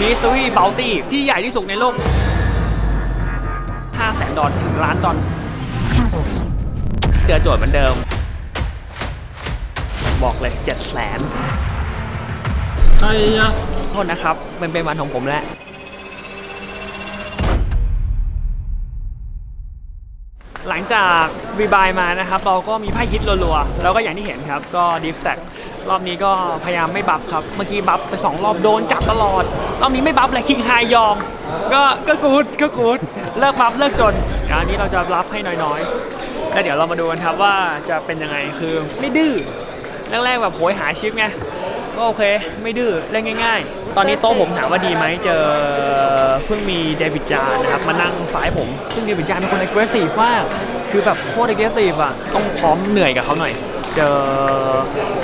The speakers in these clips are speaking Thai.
มิสซูรี่เบลตี้ที่ใหญ่ที่สุดในโลก5แสนดอลถึงล้านดอลเจอโจทย์เหมือนเดิม บอกเลย7แสนไอ้ยะโทษนะครับ มันเป็นวันของผมแล้วหลังจากรีบายมานะครับ เราก็มีไพ่ฮิตรัวๆ แล้วก็อย่างที่เห็นครับ ก็ดีฟแ t ก รอบนี้ก็พยายามไม่บัฟครับ เมื่อกี้บัฟไป 2 รอบโดนจับตลอด รอบนี้ไม่บัฟเลยคิงไฮยอม ก็ก็กูดก็กูดเลิกบัฟเลิกจนอันนี้เราจะบัฟให้น้อยๆ แล้วเดี๋ยวเรามาดูกันครับว่าจะเป็นยังไงคือไม่ดื้อแรกๆแบบโหยหาชิปไงก็โอเคไม่ดื้อเล่นง่าย ๆ ตอนนี้โต๊ะผมถามว่าดีไหมเจอเพิ่งมีเดวิดจานนะครับมานั่งซ้ายผม ซึ่งเดวิดจานเป็นคน aggressive มากคือแบบโคตร aggressive อะต้องพร้อมเหนื่อยกับเขาหน่อย เจอ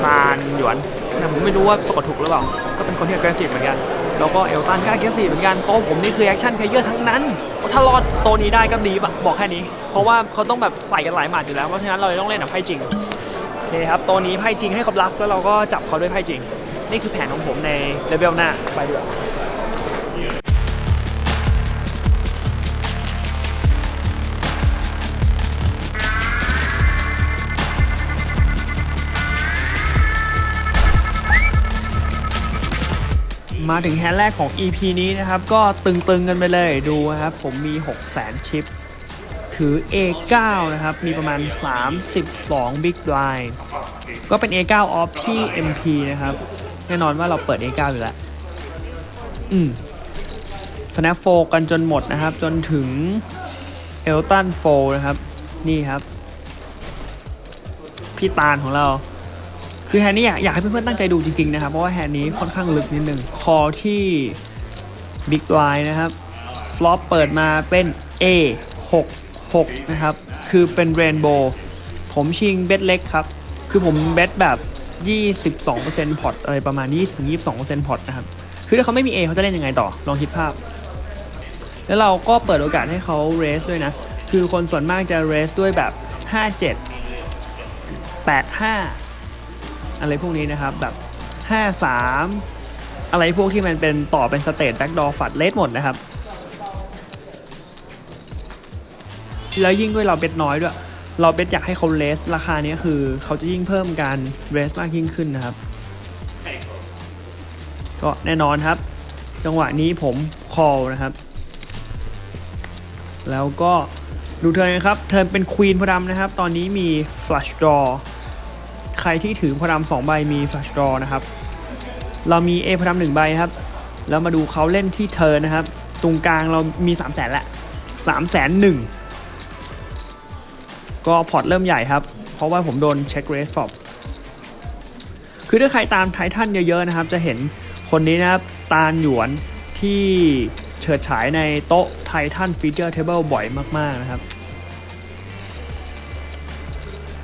ตาลหยวนแต่ผมไม่รู้ว่าสะกดถูกหรือเปล่า ก็เป็นคนที่ aggressive เหมือนกัน แล้วก็เอลตันก็ aggressive เหมือนกันโต๊ะผมนี่คือ action player ทั้งนั้น ถ้ารอดโต๊ะนี้ได้ก็ดีปะบอกแค่นี้ เพราะว่าเขาต้องแบบใส่กันหลายหมัดอยู่แล้ว เพราะฉะนั้นเราเลยต้องเล่นแบบไพ่จริง โอเคครับ ตัวนี้ไพ่จริงให้เขาบลัฟแล้วเราก็จับเขาด้วยไพ่จริง นี่คือแผนของผมในเลเวลหน้า ไปดีกว่า มาถึงแฮนด์แรกของ EP นี้นะครับ ก็ตึงๆกันไปเลยดูนะครับ ผมมี6 0 0 0 0 ชิป ถือ A9 นะครับ มีประมาณ 32 Big Blind ก็เป็น A9 off ที่ MP นะครับ แน่นอนว่าเราเปิด A9 อยู่แล้วอืม Snap 4กันจนหมดนะครับ จนถึง Elton 4นะครับ นี่ครับ พี่ตาลของเรา คือแฮนนี้อยากอยากให้เพื่อนๆตั้งใจดูจริงๆนะครับ เพราะว่าแฮนนี้ค่อนข้างลึกนิดนึง คอที่ Big Blind นะครับ ฟลอปเปิดมาเป็น A 6 6 นะครับ คือเป็นเรนโบว์ผมชิงเบสเล็กครับ คือผมเบสแบบ 22%พอร์ตอะไรประมาณ 20-22%พอร์ตนะครับ คือถ้าเขาไม่มี A เขาจะเล่นยังไงต่อ ลองคิดภาพ แล้วเราก็เปิดโอกาสให้เขาเรสด้วยนะ คือคนส่วนมากจะเรสด้วยแบบ 57 85 อะไรพวกนี้นะครับแบบ 53 อะไรพวกที่มันเป็นต่อเป็นสเตตแบ็กดอร์ฝัดเลสหมดนะครับ แล้วยิ่งด้วยเราเบ็ดน้อยด้วย เราเบ็ดอยากให้เขาเลสราคานี้คือเขาจะยิ่งเพิ่มการเรสมากยิ่งขึ้นนะครับ ก็แน่นอนครับ จังหวะนี้ผมคอลนะครับ แล้วก็ดูเทิร์นนะครับเทิร์นเป็นควีนพอดำนะครับ ตอนนี้มี flush draw ใครที่ถือพอดำสองใบมี flush draw นะครับ เรามี A พอดำหนึ่งใบครับ แล้วมาดูเขาเล่นที่เทิร์นนะครับ ตรงกลางเรามี3 0 0แสนละ3 0 0แสนหนึ่งก็พอร์ตเริ่มใหญ่ครับ เพราะว่าผมโดนเช็คเรสฟอบคือถ้าใครตามไททันเยอะๆนะครับ จะเห็นคนนี้นะครับ ตาลหยวนที่เฉิดฉายในโต๊ะไททันฟีเจอร์เทเบิลบ่อยมากๆนะครับ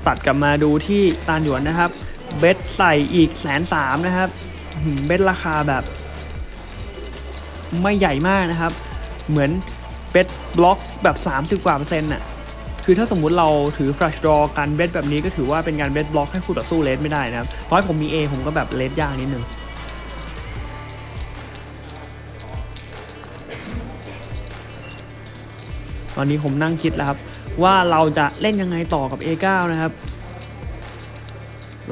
ตัดกลับมาดูที่ตาลหยวนนะครับ เบสใส่อีกแสนสามนะครับ เบสราคาแบบ ไม่ใหญ่มากนะครับ เหมือนเบสบล็อกแบบ 30 กว่าเปอร์เซ็นต์น่ะคือถ้าสมมุติเราถือ flash draw การเบสแบบนี้ก็ถือว่าเป็นการเบสบล็อกให้คู่ต่อสู้เลสไม่ได้นะครับเพราะให้ผมมี A ผมก็แบบเลสยากนิดนึงตอนนี้ผมนั่งคิดแล้วครับ ว่าเราจะเล่นยังไงต่อกับ A9 นะครับ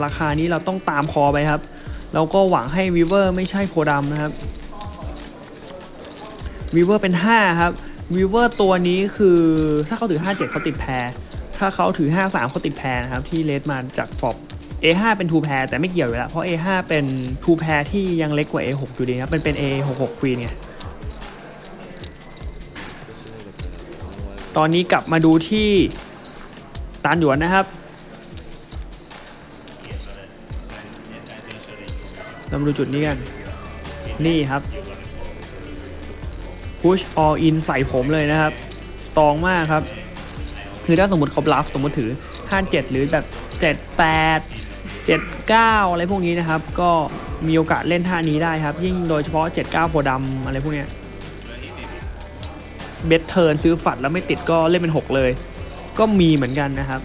ราคานี้เราต้องตามคอไปครับ แล้วก็หวังให้วิเวอร์ไม่ใช่โพดำนะครับวิเวอร์เป็น 5 ครับวิเวอร์ตัวนี้คือถ้าเขาถือ 57เขาติดแพร ถ้าเขาถือ 53เขาติดแพรนะครับ ที่เลสมาจากฟอบ A5 เป็น2แพรแต่ไม่เกี่ยวอยู่แล้ว เพราะ A5 เป็น2แพรที่ยังเล็กกว่า A6 อยู่ดีครับเป็นเป็น A66 Queen ไง ตอนนี้กลับมาดูที่ตานหยวนนะครับเรามาดูจุดนี้กัน นี่ครับ push all in ใส่ผมเลยนะครับ สตรองมากครับ คือถ้าสมมติเขาบลัฟสมมติถือ 57 หรือแบบ 78 79 อะไรพวกนี้นะครับ ก็มีโอกาสเล่นท่านี้ได้ครับ ยิ่งโดยเฉพาะ 79โพดำอะไรพวกเนี้ย เบสเทิร์นซื้อฝัดแล้วไม่ติดก็เล่นเป็น 6 เลย ก็มีเหมือนกันนะครับ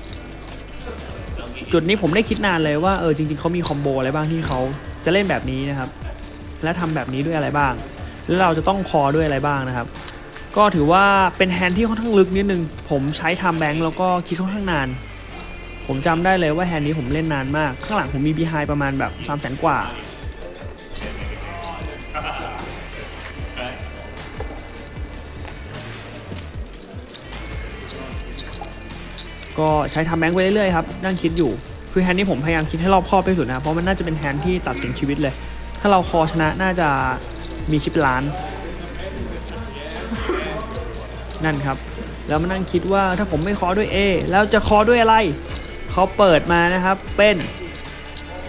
จุดนี้ผมได้คิดนานเลยว่าเออจริงๆเขามีคอมโบอะไรบ้างที่เขาจะเล่นแบบนี้นะครับ และทำแบบนี้ด้วยอะไรบ้าง แล้วเราจะต้องคอด้วยอะไรบ้างนะครับ ก็ถือว่าเป็นแฮนด์ที่ค่อนข้างลึกนิดนึง ผมใช้ทำแบงค์แล้วก็คิดค่อนข้างนาน ผมจำได้เลยว่าแฮนด์นี้ผมเล่นนานมาก ข้างหลังผมมี behind ประมาณแบบ3 0 0 0 0 0กว่า ก็ใช้ทำแบงค์ไปเรื่อยๆครับนั่งคิดอยู่คือแฮนด์นี้ผมพยายามคิดให้รอบคอบที่สุดนะเพราะมันน่าจะเป็นแฮนด์ที่ตัดสินชีวิตเลย ถ้าเราคอชนะน่าจะมีชิปล้าน นั่นครับ แล้วมานั่งคิดว่าถ้าผมไม่คอด้วย A แล้วจะคอด้วยอะไรเขาเปิดมานะครับเป็น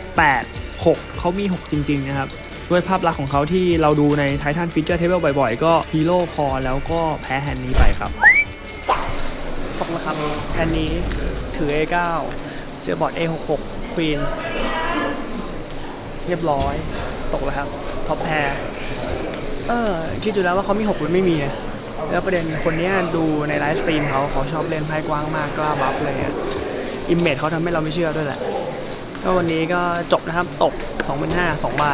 8 6 เขามี 6 จริง ๆ นะครับ ด้วยภาพลักษณ์ของเขาที่เราดูใน Titan Feature Table บ่อย ๆ ก็ฮีโร่คอแล้วก็แพ้แฮนด์นี้ไปครับ ตกแล้วครับแฮนนี้ถือ A9 เจอบอร์ด A66 Queen เรียบร้อย ตกแล้วครับท็อปแพรเออคิดดูแล้วว่าเขามี6หรือไม่มีแล้วประเด็นคนนี้ดูในไลฟ์สตรีมเขาเขาชอบเล่นไพ่กว้างมากกล้าบัฟเลยอะอิมเมจเขาทำให้เราไม่เชื่อด้วยแหละก็วันนี้ก็จบนะครับ ตก 2,500 2ใบ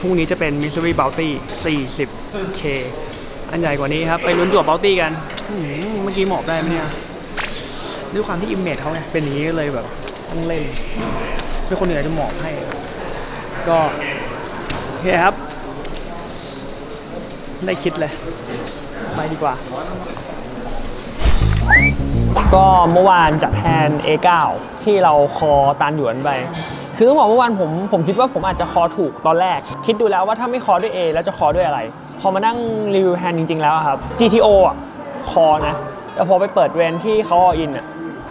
พรุ่งนี้จะเป็น Mystery Bounty 40k อันใหญ่กว่านี้ครับ ไปลุ้นจั่ว Bounty กัน มื่อกี้หมอบได้ไหมเนี่ยด้วยความที่อิมเมจเขาไงเป็นอย่างนี้เลยแบบต้องเล่นเป็นคนเหนือจะหมอบให้ ก็โอเคครับ ได้คิดเลยไปดีกว่า ก็เมื่อวานจัดแฮนด์ A9 ที่เราคอตานหยวนไป คือต้องบอกเมื่อวานผมผมคิดว่าผมอาจจะคอถูกตอนแรก คิดดูแล้วว่าถ้าไม่คอด้วย A แล้วจะคอด้วยอะไร พอมานั่งรีวิวแฮนด์จริง ๆ แล้วครับ GTO อะคอนะ แต่พอไปเปิดเรนที่เขาออินอะ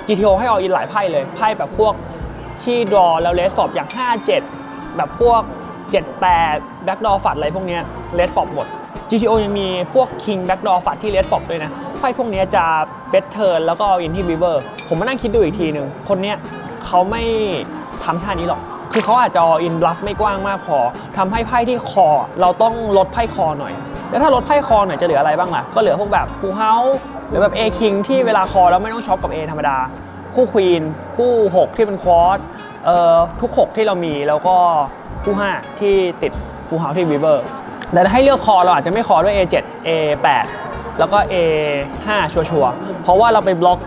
GTO ให้ออินหลายไพ่เลย ไพ่แบบพวกที่ดรอแล้วเลสสอบอย่าง 57 แบบพวก 78แบ็กดอฝัดอะไรพวกเนี้ยเลสฟอบหมด GTO ยังมีพวก King แบ็กดอฝัดที่เลสฟอบด้วยนะ ไพ่พวกเนี้ยจะเบสเทิร์นแล้วก็เอาอินที่ริเวอร์ ผมมานั่งคิดดูอีกทีหนึ่งคนเนี้ยเขาไม่ทำท่านี้หรอกคือเขาอาจจะอินบลัฟไม่กว้างมากพอทำให้ไพ่ที่คอ เราต้องลดไพ่คอหน่อย แล้วถ้าลดไพ่คอหน่อยจะเหลืออะไรบ้างล่ะ ก็เหลือพวกแบบฟูเฮาหรือแบบ A King ที่เวลาคอแล้วไม่ต้องช็อปกับ A ธรรมดา คู่ควีนคู่ 6 ที่เป็นควอตเอ่อทุก 6 ที่เรามีแล้วก็คู่ 5 ที่ติดฟูเฮาที่วิเวอร์แต่ถ้าให้เลือกคอเราอาจจะไม่คอด้วย A7 A8 แล้วก็ A5 ชัวร์ๆเพราะว่าเราไปบล็อก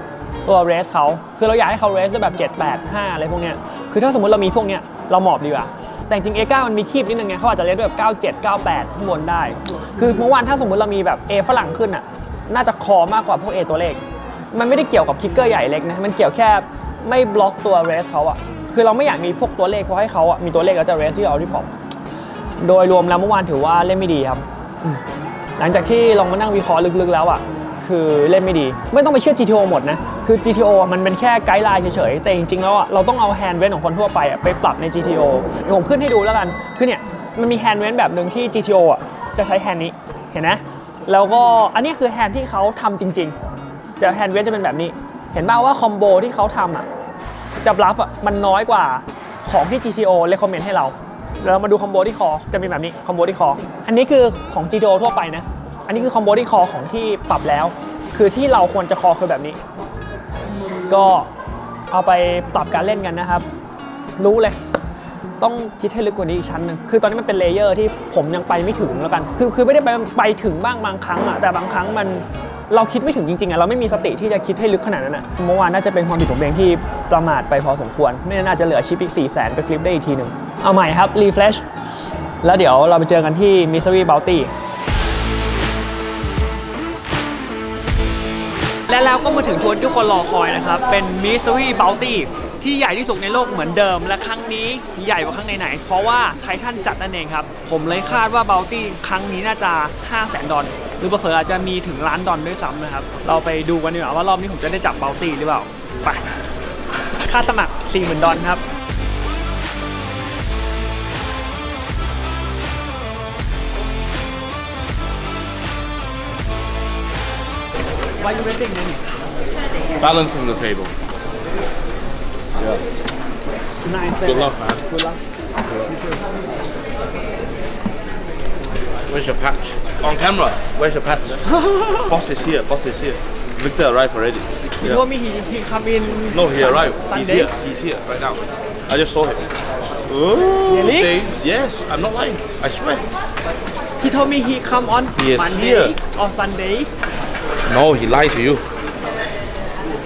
ตัวเรสเขาคือเราอยากให้เขาเรสด้วยแบบ 7 8 5 อะไรพวกเนี้ยคือถ้าสมมติเรามีพวกเนี้ยเราหมอบดีกว่า แต่จริง A9 มันมีคีบนิดนึงไงเขาอาจจะเล่นด้วยแบบ97 98ข้างบนได้ คือเมื่อวานถ้าสมมติเรามีแบบ A ฝรั่งขึ้นอะน่าจะคอมากกว่าพวก A ตัวเลข มันไม่ได้เกี่ยวกับคิกเกอร์ใหญ่เล็กนะมันเกี่ยวแค่ไม่บล็อกตัวเรสเขาอะคือเราไม่อยากมีพวกตัวเลขเพราะให้เขาอะมีตัวเลขแล้วจะเรสที่เอาที่ฟอร์มโดยรวมแล้วเมื่อวานถือว่าเล่นไม่ดีครับ หลังจากที่ลองมานั่งวิเคราะห์ลึกๆแล้วอะ คือเล่นไม่ดี ไม่ต้องไปเชื่อ GTO หมดนะ คือ GTO มันเป็นแค่ไกด์ไลน์เฉยๆ แต่จริงๆแล้วเราต้องเอาแฮนด์เว้นของคนทั่วไปไปปรับใน GTO เดี๋ยวผมขึ้นให้ดูแล้วกัน คือเนี่ยมันมีแฮนด์เว้นแบบหนึ่งที่ GTO อะจะใช้แฮนด์นี้เห็นไหมแล้วก็อันนี้คือแฮนด์ที่เขาทำจริงๆแต่แฮนด์เว้นจะเป็นแบบนี้ เห็นป่าวว่าคอมโบที่เขาทำอะจะบลัฟอะมันน้อยกว่าของที่ GTO เลคคอมเมนต์ให้เราเรามาดูคอมโบที่คอจะเป็นแบบนี้คอมโบที่คออันนี้คือของ GTO ทั่วไปนะ อันนี้คือคอมโบที่คอของที่ปรับแล้ว คือที่เราควรจะคอคือแบบนี้ ก็เอาไปปรับการเล่นกันนะครับ รู้เลย ต้องคิดให้ลึกกว่านี้อีกชั้นหนึ่งคือตอนนี้มันเป็นเลเยอร์ที่ผมยังไปไม่ถึงแล้วกัน คือคือไม่ได้ไปไปถึงบ้างบางครั้งอะแต่บางครั้งมันเราคิดไม่ถึงจริงๆอะเราไม่มีสติที่จะคิดให้ลึกขนาดนั้นอะเมื่อวานน่าจะเป็นความผิดผมเองที่ประมาทไปพอสมควร ไม่น่าจจะเหลือชิปอีก4 0 0 0 0ไปฟลิปได้อีกทีหนึ่งเอาใหม่ครับรีเฟรชแล้วเดี๋ยวเราไปเจอกันที่ Mystery Bounty และแล้วก็มาถึงทัวร์ที่ทุกคนรอคอยนะครับ เป็นมิสซูรี่เบลตี้ที่ใหญ่ที่สุดในโลกเหมือนเดิม และครั้งนี้ใหญ่กว่าครั้งไหนๆเพราะว่าไททันจัดนั่นเองครับ ผมเลยคาดว่าเบลตี้ครั้งนี้น่าจะ 5 0 0 0 0 0ดอลหรือเผลออาจจะมีถึงล้านดอลด้วยซ้ำนะครับ เราไปดูกันดีกว่าว่ารอบนี้ผมจะได้จับเบลตี้หรือเปล่าไปค่าสมัคร 40,000 ดอลครับ Balancing the table. Yeah. Good luck, man. Good luck Where's your patch? On camera. Where's your patch? Boss is here. Boss is here. Victor arrived already. He told me he, he come in No, he arrived. He's Sunday. here. He's here right now. I just saw him. Oh, Really? Yes, I'm not lying. I swear. he told me he come on He is Monday here. or Sunday No, he lied to you.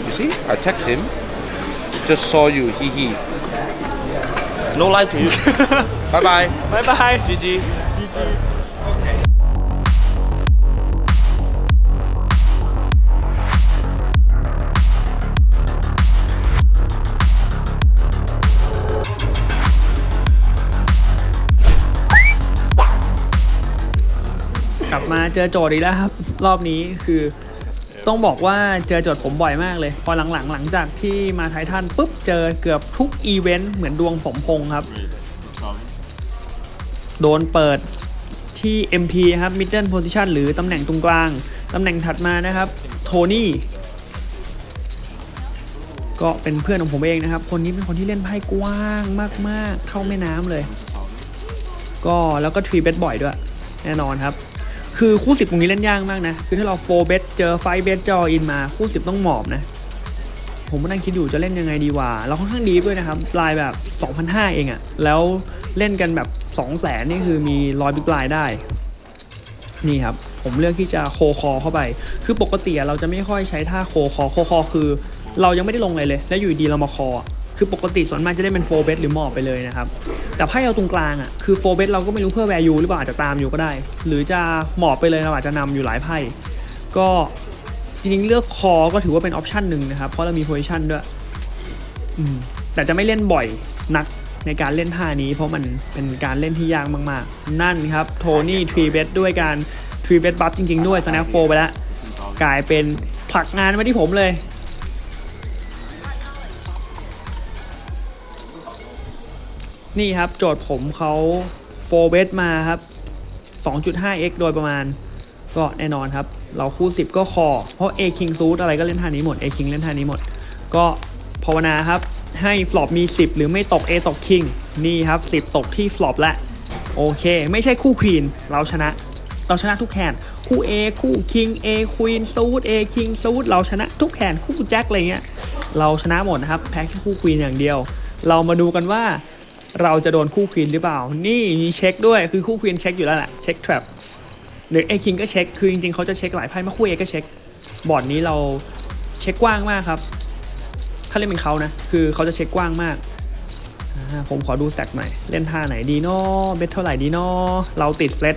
You see, I text him. Just saw you. He he. No lie to you. bye bye. บายบาย GG. GG กลับมาเจอโจทย์อีกแล้วครับ รอบนี้คือ ต้องบอกว่าเจอโจทย์ผมบ่อยมากเลย พอหลังๆ หลังจากที่มาไททันปุ๊บเจอเกือบทุกอีเวนต์เหมือนดวงสมพงษ์ครับ โดนเปิดที่ MT ครับ Middle Position หรือตำแหน่งตรงกลาง ตำแหน่งถัดมานะครับ โทนี่ ก็เป็นเพื่อนของผมเองนะครับ คนนี้เป็นคนที่เล่นไพ่กว้างมาก ๆ เท่าแม่น้ำเลย ก็แล้วก็ทรีเบ t บ่อยด้วย แน่นอนครับ คือคู่สิบตรงนี้เล่นยากมากนะ คือถ้าเราโฟเบ t เจอไฟเบ t จออินมาคู่สิบต้องหมอบนะ ผมก็นั่งคิดอยู่จะเล่นยังไงดีวะเราค่อนข้างดีด้วยนะครับลายแบบ 2,500 เองอะแล้วเล่นกันแบบ 200,000 นี่คือมีร้อยบิ๊กลายได้ นี่ครับ ผมเลือกที่จะโคคอเข้าไป คือปกติเราจะไม่ค่อยใช้ท่าโคคอโคคอคือ เรายังไม่ได้ลงอะไรเลย แล้วอยู่ดีเรามาคอ คือปกติส่วนมากจะได้เป็นโฟเบสหรือหมอบไปเลยนะครับ แต่ไพ่เอาตรงกลางอะคือโฟเบสเราก็ไม่รู้เพื่อแวร์ยูหรือเปล่าอาจจะตามอยู่ก็ได้ หรือจะหมอบไปเลยเราอาจจะนำอยู่หลายไพ่ก็จริงๆเลือกคอก็ถือว่าเป็นออปชันหนึ่งนะครับ เพราะเรามีโพซิชันด้วยแต่จะไม่เล่นบ่อยนักในการเล่นท่านี้ เพราะมันเป็นการเล่นที่ยากมากๆ นั่นครับโทนี่ทรีเบสด้วยการทรีเบสบัฟจริง ๆ ด้วย snap โฟไปแล้วกลายเป็นผลักงานมาที่ผมเลย นี่ครับโจทย์ผมเขาโฟเบสมาครับ 2.5x โดยประมาณ ก็แน่นอนครับ เราคู่ 10 ก็คอ เพราะ A King ซูดอะไรก็เล่นท่านี้หมด A King เล่นท่านี้หมด ก็ภาวนาครับ ให้ฟลอปมี 10 หรือไม่ตก A ตก King นี่ครับ 10 ตกที่ฟลอปและ โอเค ไม่ใช่คู่ควีนเราชนะ เราชนะทุกแคนคู่ A คู่ King A Queen ซูด A King ซูดเราชนะทุกแคนคู่แจ็คอะไรเงี้ยเราชนะหมดนะครับ แพ้แค่คู่ควีนอย่างเดียว เรามาดูกันว่า เราจะโดนคู่ควีนหรือเปล่า นี่มีเช็คด้วยคือคู่ควีนเช็คอยู่แล้วแหละเช็ค trap หรือเอคิงก็เช็คคือจริงๆเขาจะเช็คหลายไพ่มาคู่เอก็เช็คบอร์ดนี้เราเช็คกว้างมากครับ ถ้าเล่นเป็นเขานะ คือเขาจะเช็คกว้างมาก ผมขอดูสแต็กหน่อย เล่นท่าไหนดีนาะเบสเท่าไหร่ดีนาะเราติดเซต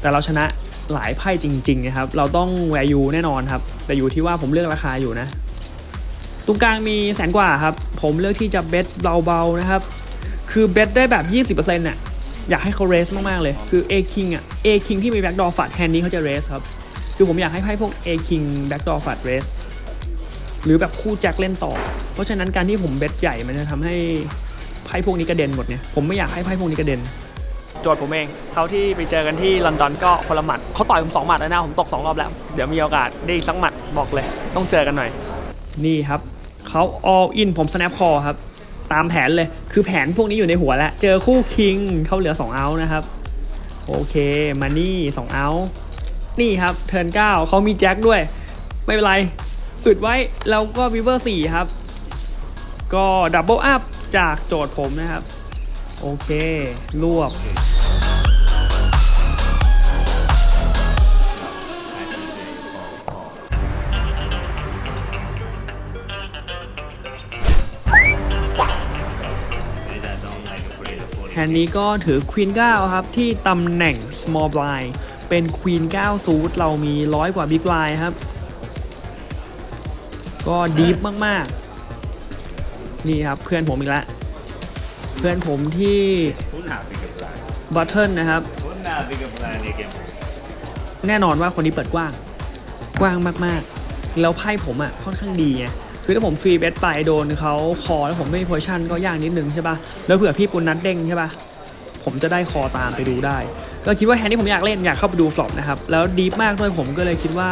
แต่เราชนะหลายไพ่จริงๆนะครับ เราต้องแวร์ยูแน่นอนครับ แต่อยู่ที่ว่าผมเลือกราคาอยู่นะ ตรงกลางมีแสนกว่าครับ ผมเลือกที่จะเบสเบาๆนะครับ คือเบสได้แบบ 20%น่ะอยากให้เขาเรสมาก ๆ เลย คือ A King อะ A King ที่มีแบ็กดอร์ฝัดแฮนด์นี้เขาจะเรสครับ คือผมอยากให้ไพ่พวก A King แบ็กดอร์ฝัดเรสหรือแบบคู่แจ็คเล่นต่อ เพราะฉะนั้นการที่ผมเบสใหญ่มันจะทำให้ไพ่พวกนี้กระเด็นหมดเนี่ย ผมไม่อยากให้ไพ่พวกนี้กระเด็นโจทย์ผมเองเขาที่ไปเจอกันที่ลอนดอนก็คนละหมัดเขาต่อยผมสองหมัดแล้วนะผมตกสองรอบแล้ว เดี๋ยวมีโอกาสได้อีกสักหมัดบอกเลย ต้องเจอกันหน่อย นี่ครับเขา all in ผม snap call ครับ ตามแผนเลย คือแผนพวกนี้อยู่ในหัวแล้ว เจอคู่คิงเขาเหลือ 2 เอานะครับ โอเคมานี่2เอา นี่ครับเทิร์น9เขามีแจ็คด้วย ไม่เป็นไรอึดไว้แล้วก็วิเวอร์4ครับ ก็ดับเบิลอัพจากโจทย์ผมนะครับ โอเค รวบ แฮนด์นี้ก็ถือควีน9ครับที่ตำแหน่ง small blind เป็นควีน9ซูทเรามีร้อยกว่า big blind ครับ ก็ดีฟมาก ๆ นี่ครับเพื่อนผมอีกแล้วเพื่อนผมที่บัตเทิลนะครับ แน่นอนว่าคนนี้เปิดกว้าง กว้างมาก ๆ แล้วไพ่ผมอะค่อนข้างดีไง คือถ้าผมฟรีเบสไปโดนเขาคอแล้วผมไม่มีโพซิชันก็ยากนิดนึงใช่ปะ่ะแล้วเผื่อพี่ปุณนัดเด้งใช่ปะ่ะผมจะได้คอตามไปดูได้ ก็คิดว่าแฮนด์ที่ผมอยากเล่นอยากเข้าไปดูฟลอปนะครับ แล้วดีฟมากด้วยผมก็เลยคิดว่า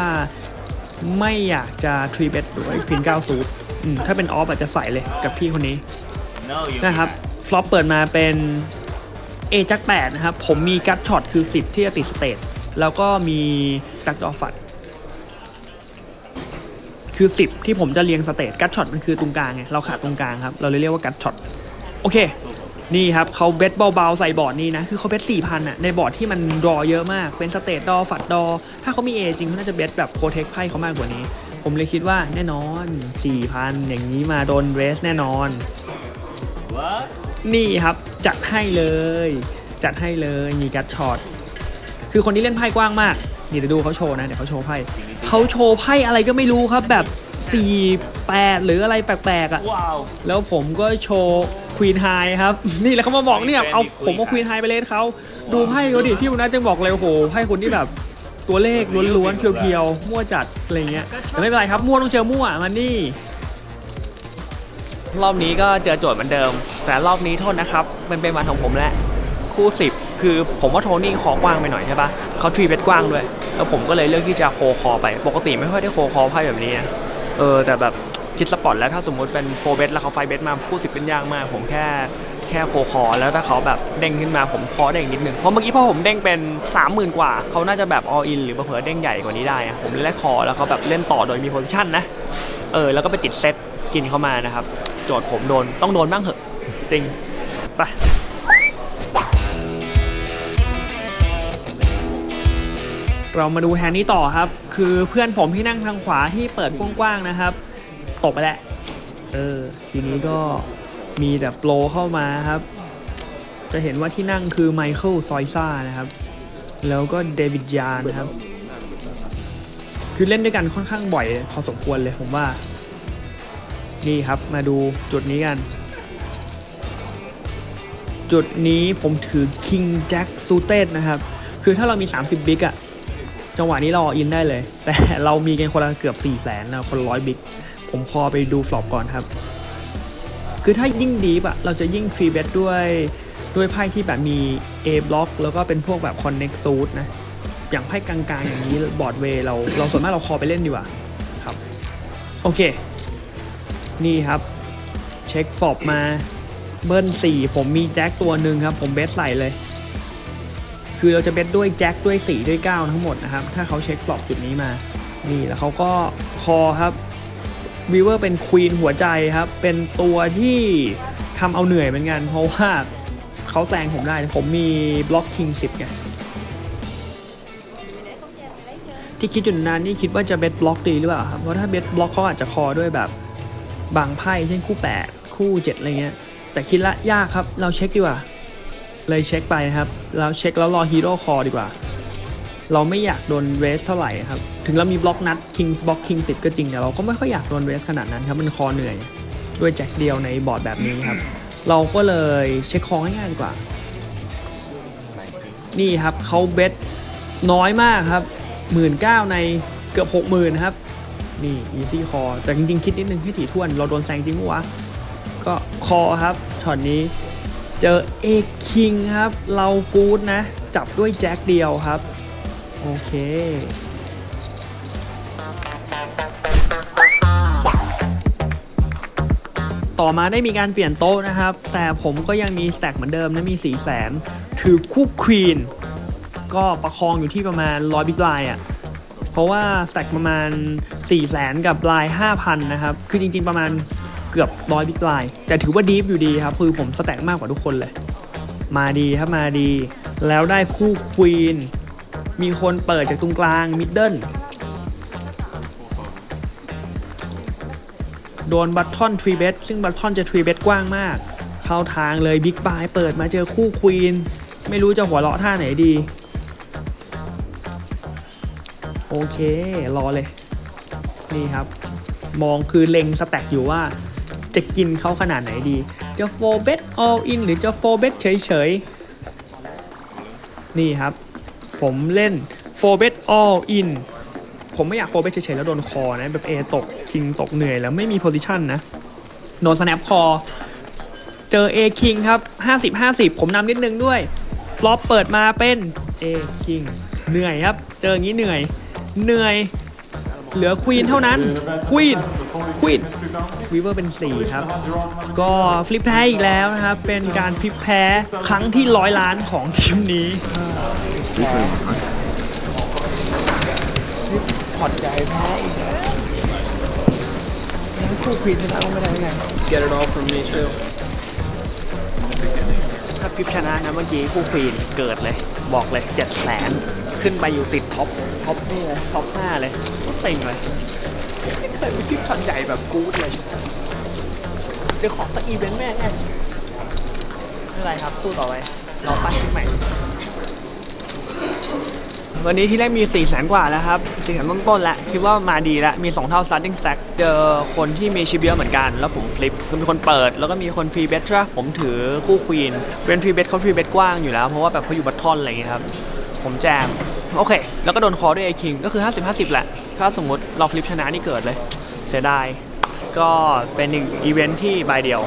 ไม่อยากจะทรีเบสด้วยควีน9ซูทอืมถ้าเป็นออฟอาจจะใส่เลยกับพี่คนนี้ No, you นะครับฟลอปเปิดมาเป็นเอจัก8นะครับ ผมมีกัตช็อตคือ 10 ที่จะติดสเตทแล้วก็มีกัตดอฟัด คือ 10 ที่ผมจะเรียงสเตทกัตช็อตมันคือตรงกลางไงเราขาดตรงกลางครับ เราเลยเรียกว่ากัตช็อตโอเค นี่ครับเขาเบสเบาๆใส่บอร์ดนี้นะ คือเขาเบสสี่พันอะในบอร์ดที่มันรอเยอะมากเป็นสเตตดอฝัดดอ ถ้าเขามีเอจริงเขาน่าจะเบสแบบโปรเทคไพ่เขามากกว่านี้ ผมเลยคิดว่าแน่นอน4,000อย่างนี้มาโดนเรสแน่นอน What? นี่ครับจัดให้เลย จัดให้เลยมีกัดช็อตคือคนที่เล่นไพ่กว้างมาก นี่เดี๋ยวดูเขาโชว์นะ เดี๋ยวเขาโชว์ไพ่เขาโชว์ไพ่อะไรก็ไม่รู้ครับแบบ4 8 หรืออะไรแปลกๆอะ Wow. แล้วผมก็โชว์ควีนไฮครับ นี่แหละเขามาบอกเนี่ย เอาเป็น Queen ผมเอาควีนไฮไปเล่นเขาดูไพ่เขาดิพี่คุณนัทยังบอกเลยโอ้โหไพ่คุณที่แบบตัวเลขล้วนๆเพียวๆมั่วจัดอะไรเงี้ยแต่ไม่เป็นไรครับมั่วต้องเจอมั่วมันนี่ รอบนี้ก็เจอโจทย์เหมือนเดิม แต่รอบนี้โทษนะครับ มันเป็นวันของผมแหละคู่10 คือผมว่าโทนี่คอกว้างไปหน่อยใช่ปะเขาทรีเบตกว้างด้วย แล้วผมก็เลยเลือกที่จะโคคอไป ปกติไม่ค่อยได้โคคอไพ่แบบนี้นะเออแต่แบบคิดสปอร์ตแล้วถ้าสมมุติเป็นโฟเบตแล้วเขาไฟเบตมาคู่สิบเป็นยากมาก ผมแค่แค่โคคอ แล้วถ้าเขาแบบเด้งขึ้นมาผมคอได้อีกนิดนึงเพราะเมื่อกี้พอผมเด้งเป็น 30,000 กว่า เขาน่าจะแบบออินหรือเผื่อเด้งใหญ่กว่านี้ได้ ผมเลยแลกคอแล้วเขาแบบเล่นต่อโดยมีโพซิชันนะเออแล้วก็ไปติดเซตกินเข้ามานะครับโจทย์ผมโดนต้องโดนบ้างเหอะจริงไป เรามาดูแฮนนี้ต่อครับ คือเพื่อนผมที่นั่งทางขวาที่เปิดกว้างๆนะครับ ตกไปแล้วเออทีนี้ก็มีแต่โปรเข้ามาครับ จะเห็นว่าที่นั่งคือไมเคิลซอยซ่านะครับ แล้วก็เดวิดยานนะครับ คือเล่นด้วยกันค่อนข้างบ่อยพอสมควรเลยผมว่า นี่ครับมาดูจุดนี้กัน จุดนี้ผมถือ King Jack Suited นะครับ คือถ้าเรามี 30 บิ๊กอะ จังหวะนี้เราอินได้เลย แต่เรามีกันคนละเกือบ4 0 0แสนนะคนร้อยบิ๊กผมคอไปดูฟลอปก่อนครับ คือถ้ายิ่งดีอะเราจะยิ่งฟรีเบตด้วยด้วยไพ่ที่แบบมี A บล็อกแล้วก็เป็นพวกแบบ Connect Suit นะ อย่างไพ่กลางๆ อย่างนี้บอร์ดเวย์เราเราส่วนมากเราคอไปเล่นดีกว่าครับ โอเค นี่ครับ เช็คฟอบมาเบิ้ล4ผมมีแจ็คตัวหนึ่งครับ ผมเบสใส่เลย คือเราจะเบสด้วยแจ็คด้วย4ด้วย9ทั้งหมดนะครับ ถ้าเขาเช็คฟลอปจุดนี้มา นี่แล้วเขาก็คอครับวีเวอร์เป็นควีนหัวใจครับ เป็นตัวที่ทำเอาเหนื่อยเหมือนกัน เพราะว่าเขาแซงผมได้ ผมมีบล็อกคิง10ไงที่คิดอยู่นานนี่คิดว่าจะเบสบล็อกดีหรือเปล่าครับ เพราะถ้าเบสบล็อกเขาอาจจะคอด้วยแบบบางไพ่เช่นคู่ 8 คู่ 7 อะไรเงี้ย แต่คิดละยากครับ เราเช็คดีกว่า เลยเช็คไปนะครับเราเช็คแล้วรอฮีโร่คอดีกว่า เราไม่อยากโดนเรสเท่าไหร่ครับ ถึงเรามีบล็อกนัด Kings บล็อก King 10ก็จริงแต่เราก็ไม่ค่อยอยากโดนเรสขนาดนั้นครับ มันคอเหนื่อย ด้วยแจ็คเดียวในบอร์ดแบบนี้ครับ เราก็เลยเช็คคอง่ายๆดีกว่า นี่ครับเขาเบสน้อยมากครับหมื่นเก้าในเกือบหกหมื่นครับ นี่ easy call แต่จริงๆ คิดนิดนึงให้ถี่ถ้วน เราโดนแซงจริงปะวะ ก็คอครับช็อตนี้ เจอเอกคิงครับ เรากูดนะ จับด้วยแจ็คเดียวครับ โอเค ต่อมาได้มีการเปลี่ยนโต๊ะนะครับ แต่ผมก็ยังมีสแต็กเหมือนเดิมนะมี4 0 0แสนถือคู่ควีนก็ประคองอยู่ที่ประมาณร้อยบิ๊กไลน์อะเพราะว่าสแต็กประมาณ 4 0 0แสนกับลาย5,000 นะครับ คือจริง ๆ ประมาณ เกือบร้อยบิ๊กไลน์แต่ถือว่าดีฟอยู่ดีครับ คือผมสแต็กมากกว่าทุกคนเลย มาดีครับมาดี แล้วได้คู่ควีนมีคนเปิดจากตรงกลางมิดเดิลโดนบัตทอนทรีเบตซึ่งบัตทอนจะทรีเบตกว้างมาก เข้าทางเลยบิ๊กบายเปิดมาเจอคู่ควีนไม่รู้จะหัวเราะท่าไหนดี โอเค รอเลย นี่ครับ มองคือเล็งสแต็กอยู่ว่า จะกินเขาขนาดไหนดี จะโฟเบต all in หรือจะโฟเบตเฉยๆ นี่ครับ ผมเล่นโฟเบต all in ผมไม่อยากโฟเบตเฉยๆ แล้วโดนคอนะ แบบ A ตก คิงตกเหนื่อยแล้วไม่มีโพซิชันนะ โดน snap คอ เจอ A King ครับ 50 50 ผมนำนิดนึงด้วย ฟลอปเปิดมาเป็น A King เหนื่อยครับ เจออย่างนี้เหนื่อย เหนื่อย เหลือควีนเท่านั้นควีนควีนวีเวอร์เป็น 4 ครับ ก็ฟลิปแพ้อีกแล้วนะครับ เป็นการฟลิปแพ้ครั้งที่ร้อยล้านของทีมนี้ถอดใจแพ้อีกแล้วคู่ควีนชนะก็ไม่ได้ไง Get it all from me too. คลิปชนะนะเมื่อกี้คู่ควีนเกิดเลย บอกเลยเจ็ดแสนขึ้นไปอยู่ติดท็อปท็อปนี่เลยท็อปห้าเลยก็เต็งเลยไม่เคยมีคลิปคันใหญ่แบบกู๊ดเลยจะขอสักอีเวนต์แม่งไงไม่เป็นไรครับสู้ต่อไปเราปั้นทีใหม่ วันนี้ที่แรกมี4ี่แสนกว่าแล้วครับสี่แสนต้นๆแล้วคิดว่ามาดีแล้ว มี 2 เท่า starting stack เจอคนที่มีชิปเยอะเหมือนกัน แล้วผมฟลิปคือมีคนเปิด แล้วก็มีคนฟรีเบสใช่ปะผมถือคู่ควีนเป็นฟรีเบสเขาฟรีเบสกว้างอยู่แล้ว เพราะว่าแบบเขาอยู่บัตทอนอะไรอย่างเงี้ยครับ ผมแจม โอเค แล้วก็โดนคอด้วยไอคิงก็คือ 50-50 แหละ ถ้าสมมติเราฟลิปชนะนี่เกิดเลย เสียดาย ก็เป็นหนึ่งอีเวนท์ที่บเดียว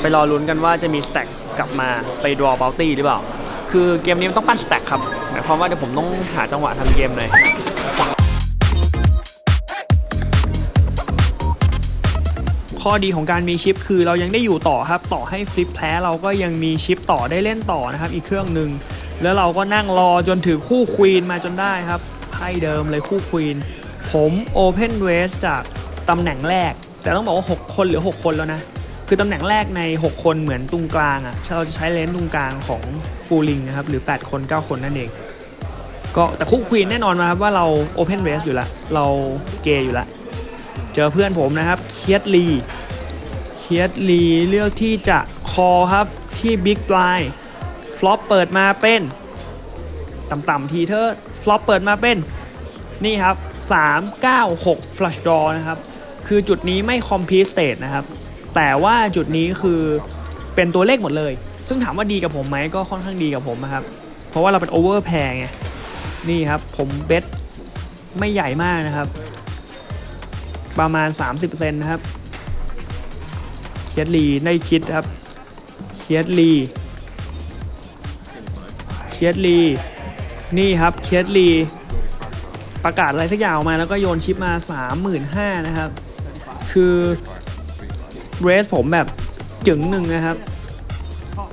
ไปรอลุ้นกันว่าจะมีสแต็กกลับมาไปดรอ b บ u ตี้หรือเปล่า คือเกมนี้มันต้องปั้นสแต็กครับหมายความว่าเดี๋ยวผมต้องหาจังหวะทำเกมเลยข้อดีของการมีชิปคือเรายังได้อยู่ต่อครับ ต่อให้ฟลิปแพ้เราก็ยังมีชิปต่อได้เล่นต่อนะครับ อีกเครื่องหนึ่งแล้วเราก็นั่งรอจนถือคู่ควีนมาจนได้ครับไพ่เดิมเลยคู่ควีนผม Open Race จากตำแหน่งแรก แต่ต้องบอกว่า 6 คนเหลือ 6 คนแล้วนะ คือตำแหน่งแรกใน 6 คนเหมือนตรงกลางอะ่ะเราจะใช้เลนส์ตรงกลางของฟูลิงนะครับหรือ 8 คน 9 คนนั่นเอง ก็แต่คู่ควีนแน่นอนมาครับว่าเรา Open Race อยู่ล้วเราเกย์อยู่ล้วเจอเพื่อนผมนะครับเคียดลีเคียดลีเลือกที่จะคอครับที่บิ๊กไ i น์ฟลอปเปิดมาเป็นต่ำๆทีเธอฟลอปเปิดมาเป็นนี่ครับ 3 9 6 flush draw นะครับ คือจุดนี้ไม่ complete state นะครับ แต่ว่าจุดนี้คือเป็นตัวเลขหมดเลย ซึ่งถามว่าดีกับผมไหมก็ค่อนข้างดีกับผมนะครับ เพราะว่าเราเป็น over pair ไง นี่ครับ ผมเบสไม่ใหญ่มากนะครับ ประมาณ 30%นะครับ เคียดลีได้คิดครับ เคียดลีเคียดลีนี่ครับ เคียดลีประกาศอะไรสักอย่างออกมาแล้วก็โยนชิปมา 35,000นะครับ คือ เรสผมแบบจึงหนึ่งนะครับ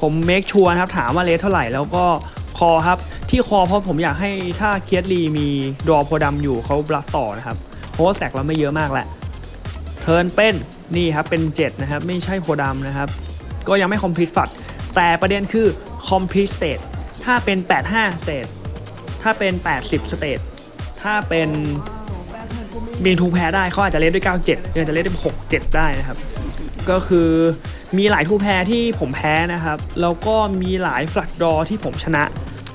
ผมเมคชัวร์นะครับถามว่าเรสเท่าไหร่แล้วก็คอครับ ที่คอเพราะผมอยากให้ถ้าเคียดลีมีดรอโพดำอยู่เขาบลัฟต่อนะครับเพราะว่าแสกเราไม่เยอะมากแหละเทิร์นเป็นนี่ครับเป็น 7 นะครับ ไม่ใช่โพดำนะครับ ก็ยังไม่ complete ฝัดแต่ประเด็นคือ complete state ถ้าเป็น 85 state ถ้าเป็น 80 state ถ้าเป็นมีทูแพ้ได้เขาอาจจะเล่นด้วย 97หรืออาจจะเล่นด้วย67 ได้นะครับ ก็คือมีหลายทูแพ้ที่ผมแพ้นะครับ แล้วก็มีหลายฟลักดอที่ผมชนะ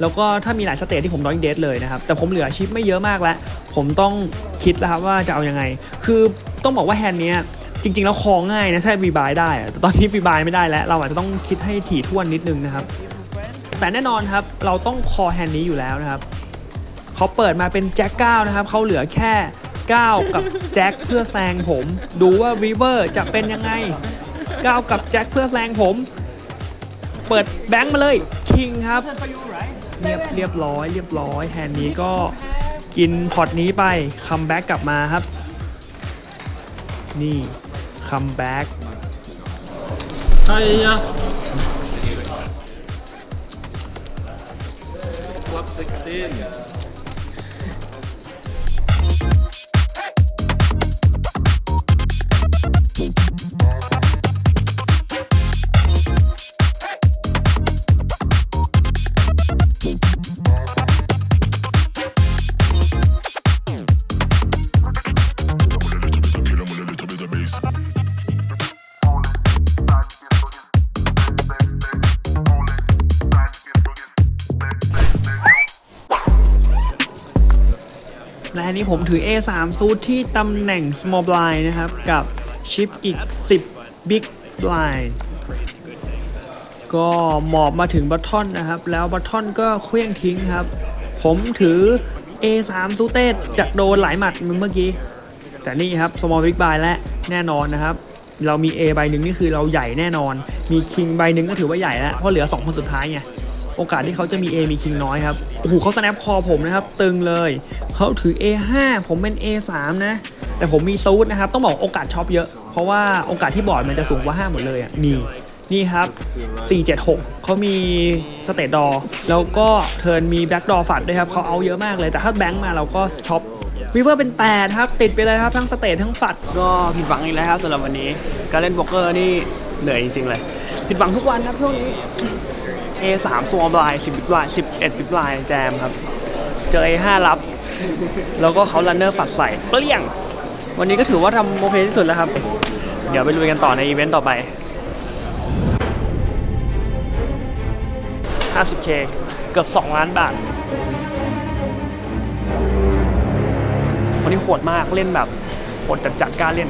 แล้วก็ถ้ามีหลายสเตจที่ผมน้อยเดทเลยนะครับ แต่ผมเหลือชิปไม่เยอะมากแล้ว ผมต้องคิดแล้วครับว่าจะเอายังไง คือต้องบอกว่าแฮนด์เนี้ยจริงๆ แล้วคอง่ายนะถ้าบีบายได้แต่ตอนนี้บีบายไม่ได้แล้ว เราอาจจะต้องคิดให้ถี่ถ้วนนิดนึงนะครับ แต่แน่นอนครับเราต้องคอแฮนด์นี้อยู่แล้วนะครับเขาเปิดมาเป็นแจ็ค9นะครับเขาเหลือแค่ 9กับแจ็คเพื่อแซงผม ดูว่ารีเวอร์จะเป็นยังไง9กับแจ็คเพื่อแซงผม เปิดแบงค์มาเลยคิงครับ เรียบเรียบร้อย เรียบร้อยแฮนด์นี้ก็กินพอร์ตนี้ไปคัมแบ็กกลับมาครับ นี่คัมแบ็ก Hiya. Club 16. และนี้ผมถือ A3 ซูทที่ตำแหน่ง small blind นะครับ กับชิปอีก 10 big blind ก็หมอบมาถึงบัตทอนนะครับ แล้วบัตทอนก็เคลื่องทิ้งครับ ผมถือ A3 ซูเตสจากโดนหลายหมัดเมื่อกี้ แต่นี่ครับ small big blind และแน่นอนนะครับ เรามี A ใบหนึ่งนี่คือเราใหญ่แน่นอน มี King ใบหนึ่งก็ถือว่าใหญ่แล้ว เพราะเหลือ 2 คนสุดท้ายไง โอกาสที่เขาจะมี A มี King น้อยครับโอ้โหเขา snap คอผมนะครับ ตึงเลยเขาถือ A5 ผมเป็น A3 นะ แต่ผมมีซูดนะครับ ต้องบอกโอกาสช็อปเยอะ เพราะว่าโอกาสที่บอร์ดมันจะสูงกว่า 5 หมดเลยอะมีนี่ครับ 476 เขามีสเตตดอแล้วก็เทิร์นมีแบ็กดอฝัดด้วยครับ เขาเอาเยอะมากเลย แต่ถ้าแบงค์มาเราก็ช็อปวิเวอร์เป็น 8 ครับ ติดไปเลยครับ ทั้งสเตททั้งฝัด ก็ผิดหวังอีกแล้วครับสำหรับวันนี้ การเล่นโบล็อกเกอร์นี่เหนื่อยจริงๆเลย ผิดหวังทุกวันครับช่วงนี้ A3 ตัวบลาย10บิบลาย11บิบลายแจมครับ เจอ A5 รับ แล้วก็เขาลันเนอร์ฝัดใส่เปรี้ยง วันนี้ก็ถือว่าทำโอเคที่สุดแล้วครับ เดี๋ยวไปลุยกันต่อในอีเวนต์ต่อไป 50k เกือบ 2 ล้านบาท วันนี้โหดมากเล่นแบบโหดจัดจัดๆกล้ารเล่น